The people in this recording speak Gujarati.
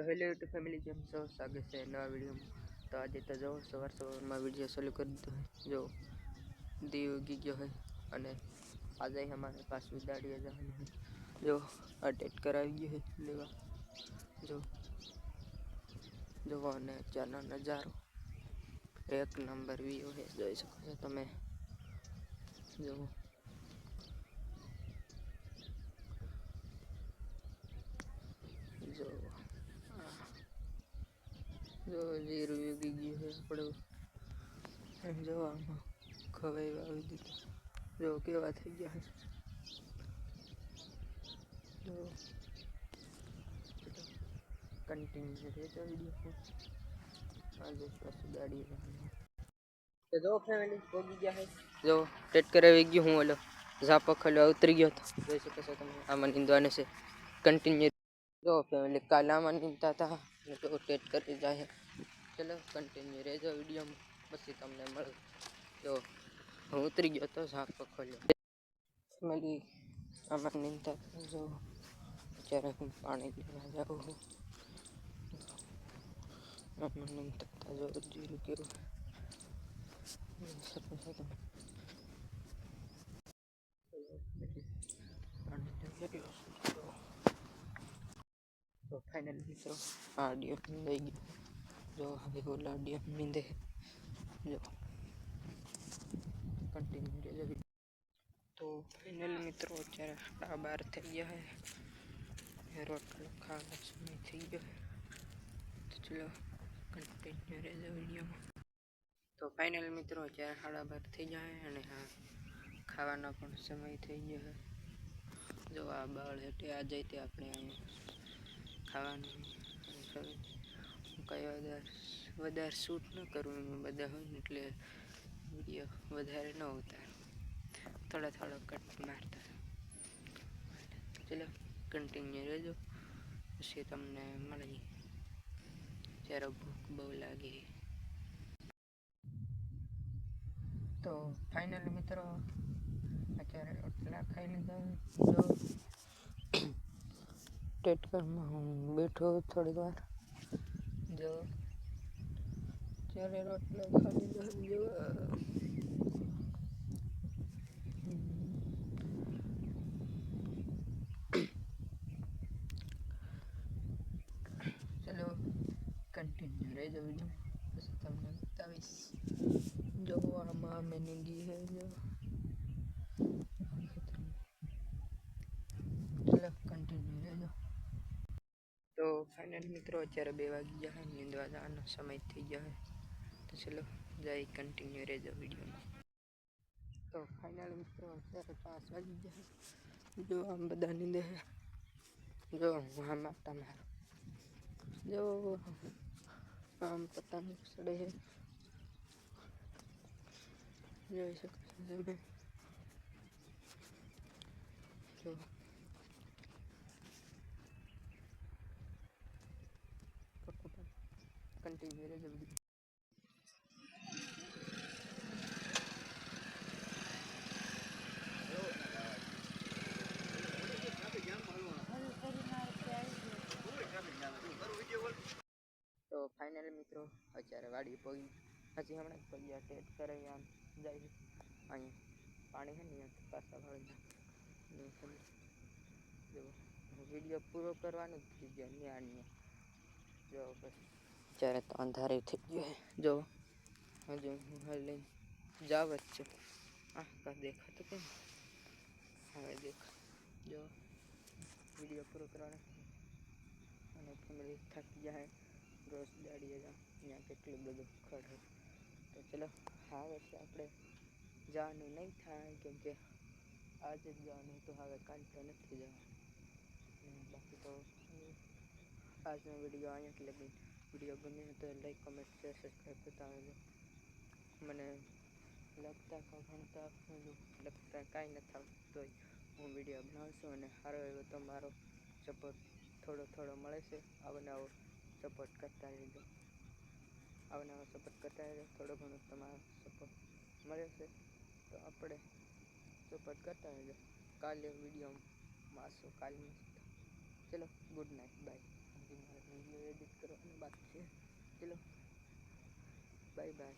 तो हेलो यूट्यूब फैमिली जी हम स्वागत से नवा वीडियो में तो आज तो जो सवार सवार में वीडियो सोल्व कर दो जो दीव गी जो है अने आज ही हमारे पास विद्यार्थी जहाँ जो अटेट कराई है लेवा जो जो अने जाना नजारो एक नंबर भी है जो सको तो मैं जो जो જો લીર્યુગી ગયું છે પડો જવાનો ખવાયવા આવી દીધું જો કેવા થઈ ગયા છે જો કન્ટિન્યુ દેતો વિડિયો છાજે પસ ગાડી છે જો ફેમેલ કોજી ગયા છે જો ટટ કરી આવી ગયો હું અલ્યા ઝાપખાળો ઉતરી ગયો તો જો છે તમે આ મનિંડાને છે કન્ટિન્યુ જો ફેમેલ કાલા મનિંતાતા રોટેટ કરી જાય ચલો કન્ટિન્યુ રહેજો વિડીયોમાં પછી તમને મળે જો હું ઉતરી ગયો તો સાંકળો ખોલ્યો મળી આમાં નિંદા કરજો જ્યારે હું પાણી લેવા જાઉં છું આમાં નિંદા જો જીરું કેવું Thank you. તો ફાઇનલ મિત્રો આ ડીએફ નીંદાઈ ગયો જો હવે ઓલા ડીએફ મીંદે જો કન્ટિન્યુ રહેજો તો ફાઇનલ મિત્રો અત્યારે સાડા બાર થઈ ગયા હે રોટલો ખાવાનો સમય થઈ ગયો તો ચલો કન્ટિન્યુ રહેજો વિડીયોમાં તો ફાઇનલ મિત્રો અત્યારે સાડા બાર થઈ જાય અને હા ખાવાનો પણ સમય થઈ ગયો હે જો આ બાળ હેઠે જઈ તે આપણે ખાવાનું હું કંઈ વધારે વધારે શૂટ ન કરું એમાં બધા હોય એટલે વિડીયો વધારે ન ઉતારું થોડા થોડા કટ મારતા ચલો કન્ટિન્યુ રહેજો પછી તમને મળી જ્યારે ભૂખ બહુ લાગે તો ફાઇનલ મિત્રો અત્યારે રોટલા ખાઈ લીધા टेट कर बैठो थोड़ी बार जो चले चलो कंटिन्यू रहे जो भी जो हमारा मैंने है जो ફાઇનલ મિત્રો અત્યારે બે વાગી ગયા નીંદવા જવાનો સમય થઈ ગયો તો ચલો જાય કન્ટિન્યુ રહેજો વિડીયોમાં તો ફાઇનલ મિત્રો અત્યારે પાંચ વાગી ગયા જો આમ બધા નીંદે જો હા માતા મારો જો આમ પતંગ સડે છે જોઈ શકો તમે જો कंटिन्यू मेरे जल्दी તો ફાઇનલ મિત્રો અત્યારે વાડી પોઈ હજી હમણાં પગ્યા ટેટ કરે આમ જાય અહીં પાણી છે ને પાછા વાળી જો વિડીયો પૂરો કરવાનો જ થઈ ગયો ન્યા ન્યા જો બસ અત્યારે તો અંધારી થઈ ગયું જો હજુ લઈને જાવ જ છે આ કા દેખાતું કેમ હવે દેખ જો વિડીયો પૂરો કરવાનો અને ફેમિલી થાકી જાય રોજ દાડીએ જાઉં ત્યાં કેટલું બધું ખડ તો ચલો હા વર્ષે આપણે જવાનું નહીં થાય કેમ કે આજે જ જવાનું તો હવે કાલ તો નથી જવાનું બાકી તો આજનો વિડીયો અહીંયા લગી વિડીયો ગમ્યો હોય તો લાઈક કમેન્ટ શેર સબસ્ક્રાઈબ કરતા રહેજો મને લગતા કે ભણતા લગતા કાંઈ ન આવતું હું વિડીયો બનાવું છું અને સારો એવો તમારો સપોર્ટ થોડો થોડો મળે છે આવો નવો સપોર્ટ કરતા રહેજો આવો નવો સપોર્ટ કરતા રહેજો થોડો ઘણો તમારો સપોર્ટ મળે છે તો આપણે સપોર્ટ કરતા રહેજો કાલે વિડીયોમાં આવશું કાલે ચલો ગુડ નાઇટ બાય બાકી મારે એડિટ કરવાનું બાકી છે ચલો બાય બાય